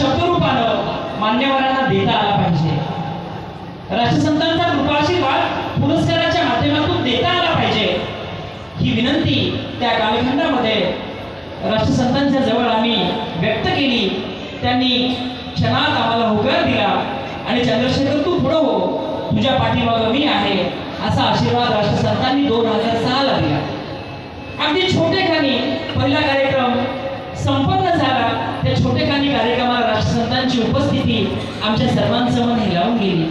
शब्दरूपानं मान्यवरांना देता आला पाहिजे. राष्ट्रसंतांचा कृपाशीर्वाद पुरस्काराच्या माध्यमातून देता आला पाहिजे. ही विनंती त्या कालखंडामध्ये राष्ट्रसंतांच्या जवळ आम्ही व्यक्त केली. त्यांनी क्षणात आम्हाला होकार दिला. आणि चंद्रशेखर तू पुढं हो. तुझ्या पाठीमागं मी आहे. असा आशीर्वाद राष्ट्रसंतांनी दोन हजार सहाला दिला. अगदी छोटेखानी पहिला कार्यक्रम संपत त्यांची उपस्थिती आमच्या सर्वांसमोर हिलावून गेली.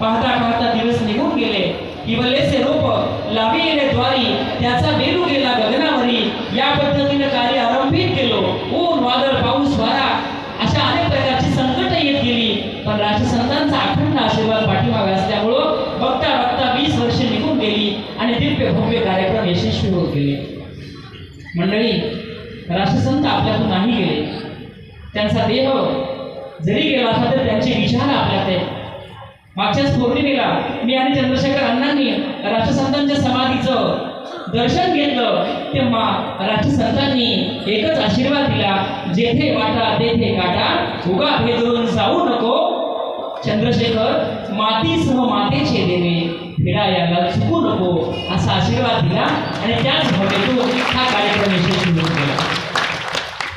पाहता पाहता दिवस निघून गेले. इवलेसे रोप लावी गेले द्वारी त्याचा बेलू गेला गगनावरी. या पद्धतीनं कार्य आरंभित केलो ऊन वादळ पाऊस वारा अशा अनेक प्रकारची संकट येत गेली. पण राजसंतांचा अखंड आशीर्वाद पाठीमागे असल्यामुळं बघता बघता वीस वर्षे निघून गेली आणि दिव्य भव्य कार्यक्रम यशस्वी होत गेले. मंडळी राष्ट्रसंत आपल्यातून नाही गेले. त्यांचा देह जरी गेला असला तर त्यांचे विचार आपल्यात आहेत. मागच्याच पौर्णिमेला मी आणि चंद्रशेखर अण्णांनी राष्ट्रसंतांच्या समाधीचं दर्शन घेतलं. तेव्हा राष्ट्रसंतांनी एकच आशीर्वाद दिला. जेथे वाटा तेथे काटा. उगा भेदून जाऊ नको. चंद्रशेखर मातीसह मातेचे देणे. फिरायला चुकू नको असा आशीर्वाद दिला आणि त्याच भव्यतून हा कार्यक्रम यशस्वी होत गेला.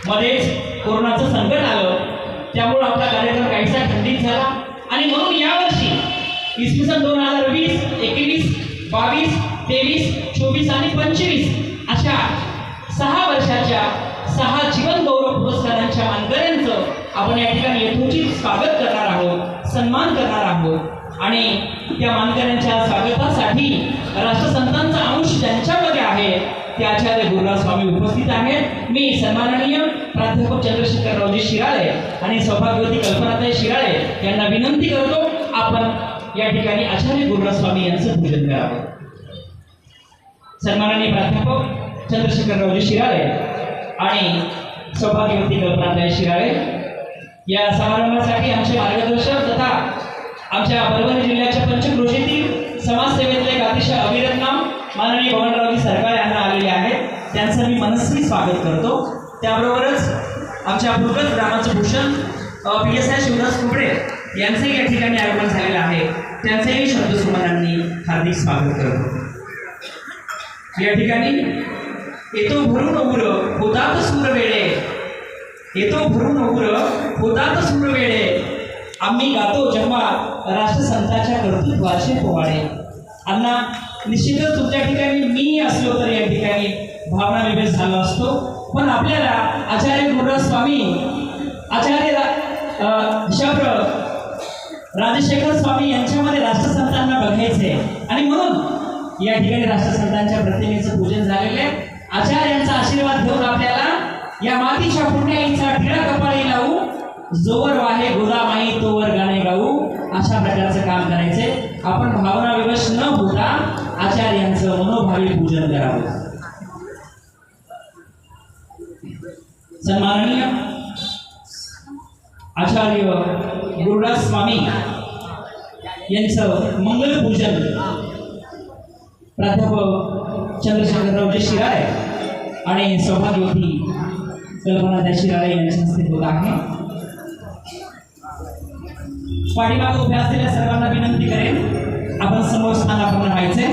मध्येच कोरोनाचं संकट आलं. त्यामुळं आपला कार्यक्रम काहीसा खंडित झाला. आणि म्हणून यावर्षी इसवी सन दोन हजार वीस एकवीस बावीस तेवीस चोवीस आणि पंचवीस अशा सहा वर्षाच्या सहा जीवन गौरव पुरस्कारांच्या मानकऱ्यांचं आपण या ठिकाणी यथोचित स्वागत करणार आहोत सन्मान करणार आहोत. आणि त्या मानकऱ्यांच्या स्वागतासाठी राष्ट्रसंतांचा अंश ज्यांच्यामध्ये आहे ते आचार्य गुरुराज स्वामी उपस्थित आहेत. मी सन्माननीय प्राध्यापक चंद्रशेखररावजी शिराळे आणि सौभाग्यवती कल्पनाताई शिराळे यांना विनंती करतो आपण या ठिकाणी आचार्य गुरुराज स्वामी यांचं पूजन करावं. सन्माननीय प्राध्यापक चंद्रशेखररावजी शिराळे आणि सौभाग्यवती कल्पनाताई शिराळे या समारंभासाठी आमचे मार्गदर्शक तथा आमच्या परभणी जिल्ह्याच्या पंचकृषीतील समाजसेवेतले एक अतिशय अविरत नाम माननीय बबनरावजी सरकार यांना आलेले आहेत त्यांचं मी मनस्वी स्वागत करतो. त्याबरोबरच आमच्या भूगत ग्रामाचं Bhushan P S I Shivdas Kubde यांचंही या ठिकाणी आगमन झालेलं आहे. त्यांचंही शब्दसुमनांनी हार्दिक स्वागत करतो. या ठिकाणी येतो भरून उर होतात सूर वेळे. येतो भरून उर होतात सूर वेळे. आम्ही गातो जेव्हा राष्ट्रसंताच्या कर्तृत्वाचे पोवाडे. अण्णा निश्चितच तुमच्या ठिकाणी मी असलो तर या ठिकाणी भावना विभेद झाला असतो. पण आपल्याला आचार्य गुरुराज स्वामी आचार्य शब्र राजशेखर स्वामी यांच्यामध्ये राष्ट्रसंतांना बघायचे. आणि म्हणून या ठिकाणी राष्ट्रसंतांच्या प्रतिमेचं पूजन झालेलं आहे. आचार्यांचा आशीर्वाद घेऊन आपल्याला या मातीच्या पुण्याईचा टिळा कपाळी लावू जोवर वाहे गोदामाई तोवर गाणे गाऊ अशा प्रकारचं काम करायचे. आपण भावना विवश न होता आचार्यांचं मनोभावी पूजन करावं. सन्माननीय आचार्य गुरुराज स्वामी यांचं मंगल पूजन प्राध्यापक चंद्रशेखररावजी शिराळे आणि सौभाग्यवती कल्पना शिराळे यांच्या हस्ते होत आहे. पाठीमागे उभ्या असलेल्या सर्वांना विनंती करेन आपण समोर स्थानापन्न व्हायचे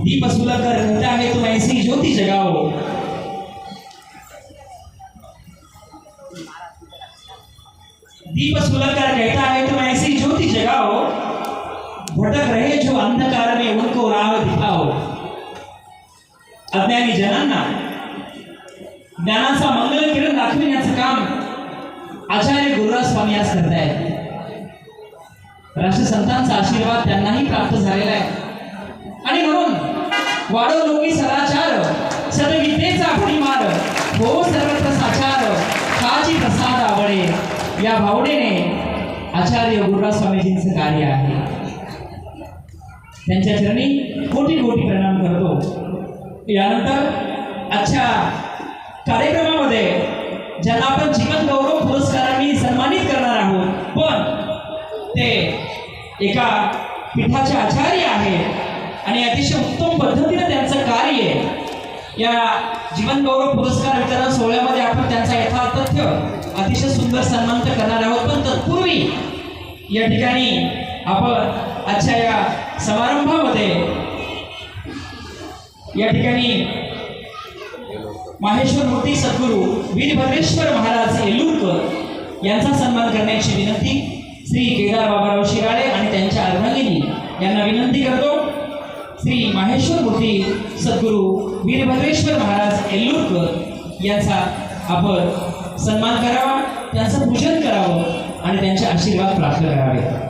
दीप का रहता है तुम ऐसी ज्योति जगाओ. दीप सुलकर कहता है तुम ऐसी ज्योति जगाओ. भटक रहे जो अंधकार में उनको राह दिखाओ. अज्ञानी जनांना ज्ञानाचा मंगल किरण दाखविण्याचं काम. आचार्य गुरुराज स्वामी आज करतायत. राष्ट्रसंतांचा आशीर्वाद त्यांनाही प्राप्त झालेला आहे. वाढो लोकी सदाचार सदविद्येचा परिमार हो सर्वत्र साचार हाची प्रसाद आवडे. या भावनेने आचार्य गुरुराज स्वामीजींचं कार्य आहे. त्यांच्या चरणी कोटी कोटी प्रणाम करतो. यानंतर आजच्या कार्यक्रमामध्ये ज्यांना आपण जीवन गौरव पुरस्कारांनी सन्मानित करणार आहोत पण ते एका पीठाच्या आचार्य या जीवन गौरव पुरस्कार वितरण सोहळ्यामध्ये आपण त्यांचा यथार्थ अतिशय सुंदर सन्मान तर करणार आहोत. पण तत्पूर्वी या ठिकाणी आपण आजच्या या समारंभामध्ये या ठिकाणी माहेश्वर मूर्ती सद्गुरू वीरभद्रेश्वर महाराज येलूरकर यांचा सन्मान करण्याची विनंती श्री केदार बाबाराव शिराळे आणि त्यांच्या अर्धांगिनी यांना विनंती करतो. श्री माहेश्वर मूर्ती सद्गुरू वीरभद्रेश्वर महाराज येल्लूरकर यांचा आपण सन्मान करावा त्यांचं पूजन करावं आणि त्यांचे आशीर्वाद प्राप्त करावे.